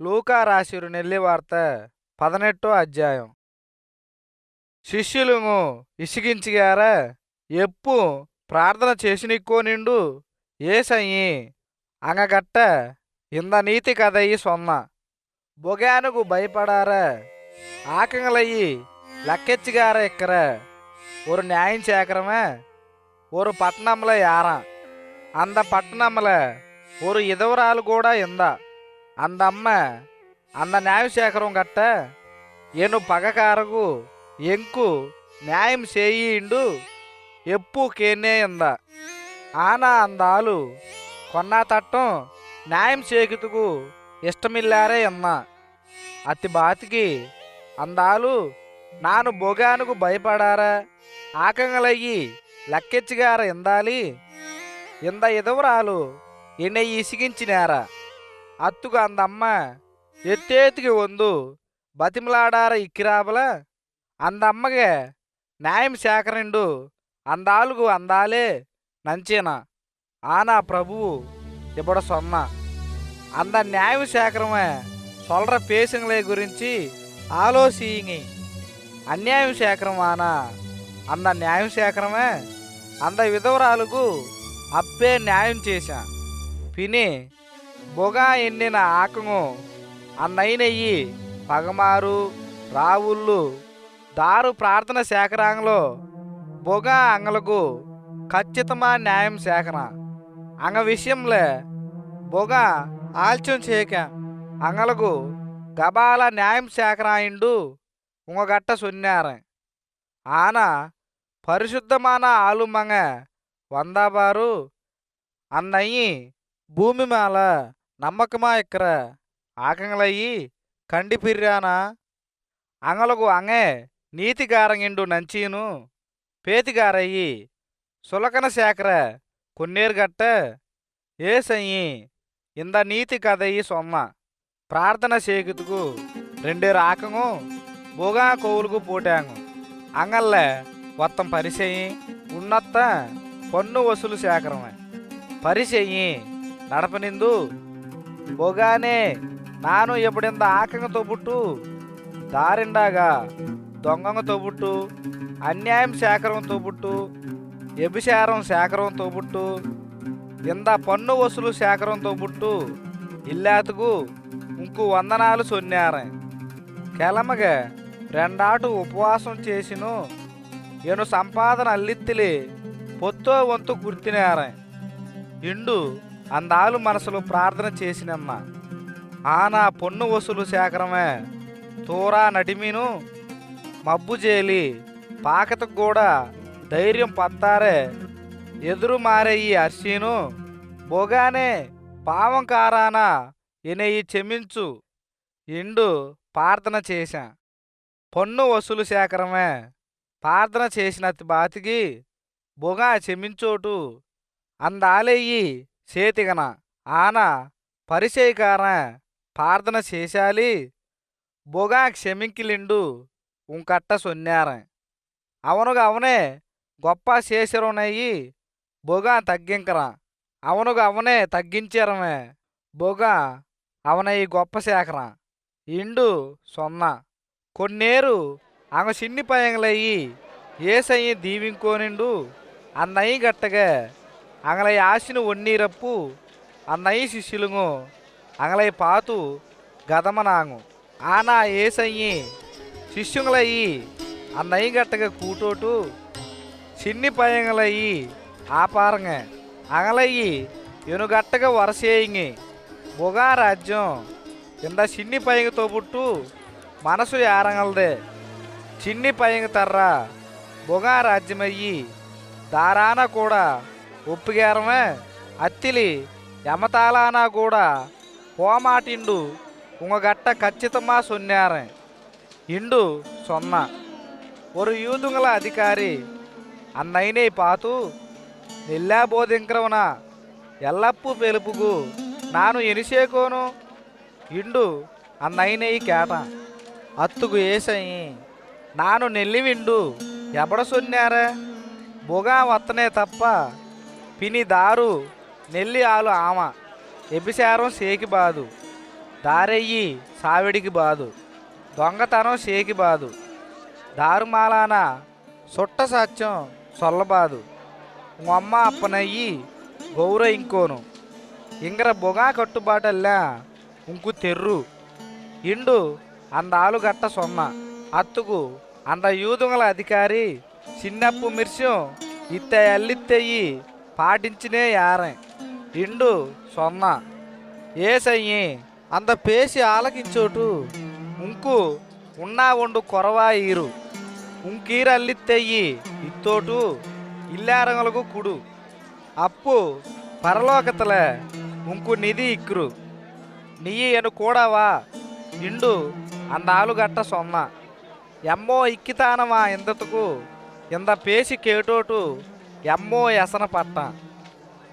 లూకా రాసిరు నెల్లి వార్త పదనెట్టో అధ్యాయం శిష్యులుము ఇసిగించిగార ఎప్పు ప్రార్థన చేసినిక్కో నిండు ఏసయ్యి అంగగట్ట ఇంద నీతి కదయ్యి సొన్న బొగానుగు భయపడార ఆకంగలయ్యి లక్కెచ్చిగార ఇక్కర ஒரு న్యాయం சேக்கிறவன் ஒரு పట్టణంలో యారా அந்த పట్టణంలో ஒரு ఇదవరాలు కూడా ఇందా அந்த అమ్మ அந்த న్యాయం సేకరం గట్ట ఏను పగకారగు ఎంకు న్యాయం చేయిండు ఎప్పు కేనే ఇందా ఆన అందాలు కొన్నా తట్టం న్యాయం చేకుతుకు ఇష్టమిల్లారే ఎన్నా అతి బాతికి అందాలు నాను బొగానుకు భయపడారా ఆకంగలయ్యి లక్కెచ్చిగార ఎందాలి ఇంద ఎదవరాలు ఎన్నె ఇసిగించినారా అత్తుకు అందమ్మ ఎత్తేతికి వందు. బతిమలాడార ఇక్కిరాబల అందమ్మగే న్యాయం సేకరిండు. అందాలుగు అందాలే నంచేన. ఆనా ప్రభువు ఇప్పుడ సొన్న. అంద న్యాయం సేకరమే సొల్ర పేసింగ్లే గురించి ఆలోచింగి అన్యాయం సేకరమానా అంద న్యాయం సేకరమే అంద విధవరాలకు అప్పే న్యాయం చేశా. పిని బొగా ఎన్నిన ఆకము అన్నయ్యనయ్యి పగమారు రావుళ్ళు దారు ప్రార్థన సేకరాంగలో బొగా అంగలకు ఖచ్చితమా న్యాయం సేకరణ అంగ విషయంలో బొగ ఆల్చం చేయక అంగలకు గబాల న్యాయం సేకరాయిండు ఉంగగట్ట సొన్నారే. ఆన పరిశుద్ధమాన ఆలుమంగ వందాబారు అన్నయ్యి భూమి మేల నమ్మకమా ఇక్కర ఆకంగలయ్యి కండి పిర్రానా అంగలకు అంగే నీతిగారంగిండు నంచీను పేతిగారయ్యి సులకన సేకర కొన్నేరుగట్ట ఏసయ్యి ఇంద నీతి కదయ్యి సొమ్మ ప్రార్థన చేకుతుకు రెండేరు ఆకంగు బొగా కోవులకు పోటాంగు అంగల్ల మొత్తం పరిచయి ఉన్నత్త పన్ను వసూలు సేకరమే పరిచయి నడపనిందు పోగానే నాను ఎప్పుడింద ఆకంగతో పుట్టు దారిండాగా దొంగంతో పుట్టు అన్యాయం శేఖరంతో పుట్టు వ్యభిచారం సేకరంతో పుట్టు ఇంద పన్ను వసూలు శేఖరంతో పుట్టు ఇల్లాతుకు ఇంకు వందనాలు సొన్నారే. కెలమగా రెండాటు ఉపవాసం చేసిను ఎను సంపాదన అల్లిత్తిలి పొత్తో వంతు గుర్తినారే. ఇండు అందాలు మనసులో ప్రార్థన చేసినమ్మ. ఆనా పొన్ను వసూలు సేకరమే తూరా నడిమిను మబ్బు చేలి పాకతకు కూడా ధైర్యం పత్తారే. ఎదురు మారేయి అర్షీను బోగానే పావం కారానా ఎనయి చెమించు ఇండు ప్రార్థన చేశా. పన్ను వసూలు సేకరమే ప్రార్థన చేసిన బాతికి బొగా చెమించోటు అందాలెయ్యి చేతిగన ఆన పరిచయకార ప్రార్థన చేశాలి బొగా క్షమింకిలిండు ఉంకట్ట సొన్నార అవనుగా అవనే గొప్ప చేసిరునయ్యి బొగా తగ్గింకరా. అవనుగా అవనే తగ్గించరమే బొగా అవనయ్యి గొప్ప సేకరా ఇండు సొన్న. కొన్నేరు ఆమె చిన్ని పయంగలయ్యి ఏసయ్యి దీవింకోనిండు అన్నయ్యి గట్టగా అంగలై ఆశను ఒన్నీరప్పు అన్నయ్య శిష్యులుగు అంగలై పాతు గదమనాంగు ఆనా ఏసయ్యి శిష్యులయ్యి అన్నయ్య గట్టగా కూటోటు చిన్ని పయంగలయ్యి ఆపారంగ అంగలయ్యి ఎనుగట్టగా వరసేయింగి బొగా రాజ్యం ఇంద చిన్ని పయంగతో పుట్టు మనసు యారంగలదే చిన్ని పయంగ తర్రా బొగా రాజ్యమయ్యి దారాన కూడా ఒప్పిగారమే అత్తిలి యమతాలానా కూడా పోమాటిండు ఉంగగట్ట ఖచ్చితమా సొన్నారే. ఇండు సొన్న. ஒரு యూదుంగల అధికారి అన్నైనే పాతు నెల్లా బోధింకరవున? ఎల్లప్పు పెలుపుకు నాను ఎనిసేకోను? ఇండు అన్నైనే కేట. అత్తుకు ఏసయి నాను నెల్లివిండు ఎబడ సొన్నారా? బొగా వత్తనే తప్ప పిని దారు నెల్లి ఆలు ఆమ. ఎబిసారం సేకి బాదు. దారెయ్యి సావిడికి బాదు. దొంగతనం సేకి బాదు. దారుమాలాన సుట్ట సత్యం సొల్లబాదు. ఉమ్మ అప్పనయ్యి గౌర ఇంకోను. ఇంగర బొగా కట్టుబాటల్లా ఉంకు తెర్రు. ఇండు అందాలు గట్ట సొన్న అత్తుకు అంద యూదుంగల అధికారి చిన్నప్పు మిర్శం ఇత్త అల్లిత్తెయ్యి పాటించినే యారం. ఇండు సొన్న ఏసయ్యి అంత పేసి ఆలకించోటు. ఉంకు ఉన్నా ఉండు కొరవా ఈరు. ఉంకీరల్లిత్తెయ్యి ఇత్తోటు ఇల్లారంగులకు కుడు. అప్పు పరలోకతల ఉంకు నిధి ఇక్కురు నీయి ఎను కూడావా? ఇండు అందాలు సొన్న. ఎమ్మో ఇక్కితానమా ఇందతుకు ఇంద పేసి కేటోటు. ఎమ్మో ఎసన పట్ట.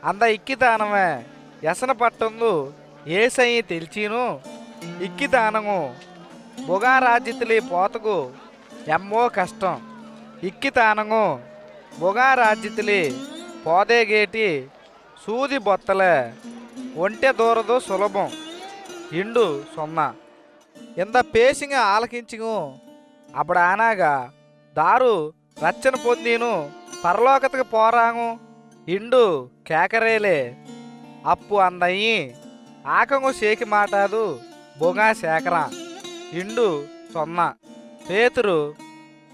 అంద ఇక్కితానమే ఎసన పట్టందు ఏసై తెలిచీను. ఇక్కితానము బుగారాజితులి పోతకు ఎమ్మో కష్టం. ఇక్కితానము బుగారాజితులి పోదేగేటి సూది బొత్తలే. ఒంటె దూరదు సులభం. ఇండు సొన్న ఇంద పేసింగ ఆలకించిగు అప్పుడు ఆనాగా దారు రచ్చన పొందీను పరలోకతకు పోరాము ఇండు కేకరేలే. అప్పు అందయ్యి ఆకంగు షేకి మాటాదు బొగా శేఖరా. ఇండు సొన్న పేతురు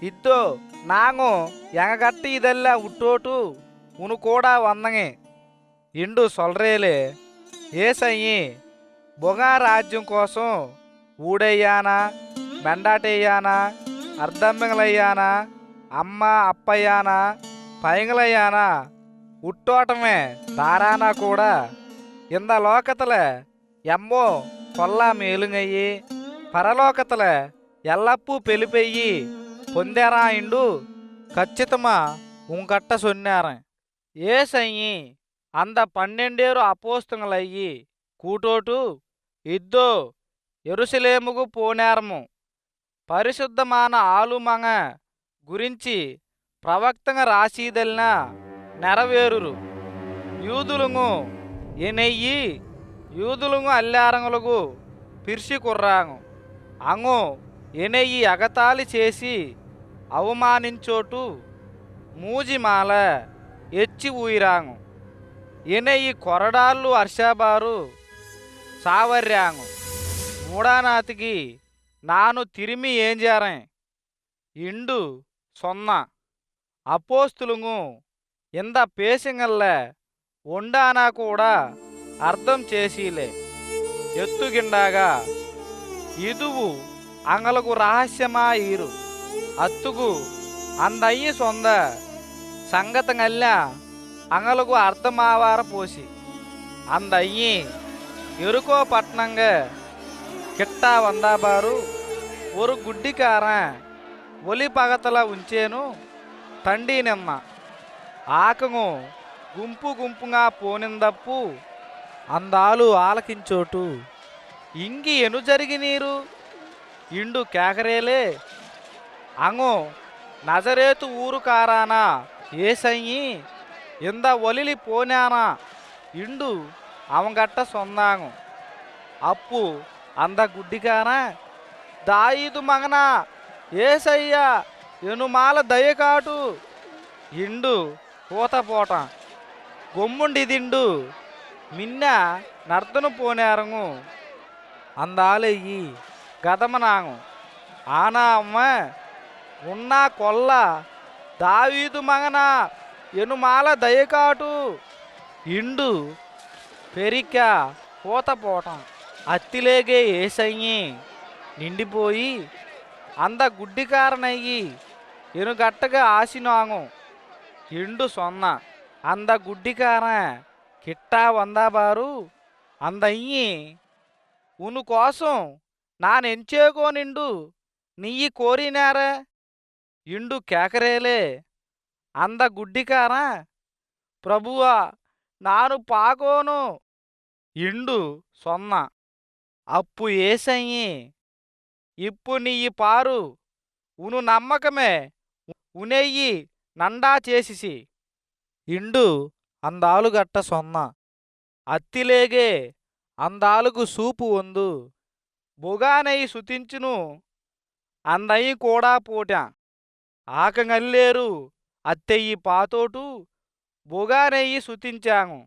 ఇద్దో నాంగు ఎంగగట్టి ఇదెల్లా ఉట్టోటు ఉను కూడా వందంగి. ఇండు సొలరేలే ఏసయ్యి బొగా రాజ్యం కోసం ఊడయ్యానా మెండాటయ్యానా అర్ధంబింగలయ్యానా అమ్మ అప్పయ్యానా పైంగలయ్యానా ఉట్టోటమే దారానా కూడా ఇంద లోకతల ఎమ్మో కొల్లా మేలుగయ్యి పరలోకతల ఎల్లప్పుూ పెలిపెయ్యి పొందారా ఇండు ఖచ్చితమా ఉంకట్ట సొన్నారం ఏసయ్యి అంద పన్నెండేరు అపోస్తులయ్యి కూటోటు ఇద్దో ఎరుసలేముకు పోనేరము పరిశుద్ధమాన ఆలుమంగ గురించి ప్రవక్తంగా రాసీదలిన నెరవేరురు. యూదులుగు ఎనెయ్యి యూదులుగు అల్లారంగులకు పిర్సి కుర్రాంగు. అంగు ఎనెయ్యి అగతాళి చేసి అవమానించోటు మూజిమాల ఎచ్చి ఊయిరాంగు. ఎనెయ్యి కొరడాళ్ళు అర్షాబారు సావర్యాంగు మూడానాతికి నాను తిరిమి ఏం చేరే ఇండు సొన్న అపోస్తులుగు ఇంద పేసింగల్ల ఉండానా కూడా అర్థం చేసిలే ఎత్తుగిండాగా ఇదువు అంగలకు రహస్యమా ఈరు అత్తుకు అందయ్యి సొంద సంగతంగల్ల అంగలకు అర్థమావార పోసి అందయ్యి ఎరుకో పట్నంగ కిట్టా వందాబారు ஒரு గుడ్డికారం ఒలి పగతల ఉంచేను తండి నిన్న ఆకము గుంపు గుంపుగా పోనిందప్పు అందాలు ఆలకించోటు. ఇంగి ఎను జరిగి నీరు ఇండు కేకరేలే. అంగు నజరేతు ఊరు కారానా ఏసయ్యి ఇంద ఒలిలి పోనానా ఇండు అవంగట్ట సొందాంగు అప్పు అంద గుడ్డికానా దాయిదు మగనా ఏసయ్యా ఎనుమాల దయకాటు. ఇండు పూతపోట గొమ్ముండిదిండు మిన్న నర్తను పోనేరంగు అందాలెయ్యి గదమనాంగు ఆనా అమ్మ ఉన్నా కొల్ల దావీదు మగన ఎనుమాల దయకాటు. ఇండు పెరిక పూతపోటం అత్తిలేగే ఏసయ్యి నిండిపోయి అంద గుడ్డికారనయ్యి ఎనుగట్టగా ఆసినాంగు ఎండు సొన్న. అంద గుడ్డికార కిట్టా వందాబారు. అందయ్యి ఉను కోసం నానెంచేకో నిండు. నియ్యి కోరినారా? ఇండు కేకరేలే. అంద గుడ్డికారా ప్రభువా నాను పాకోను. ఇండు సొన్న. అప్పు ఏసయ్యి ఇప్పు నీయి పారు ఉను నమ్మకమే. ఉనెయ్యి నండా చేసిసి. ఇండు అందాలుగట్ట సొన్న. అత్తిలేగే అందాలుగు సూపు వందు బొగానయి సుతించును అందయి కూడా పోటా. ఆకంగల్లేరు అత్తెయ్యి పాతోటు బొగానెయ్యి సుతించాము.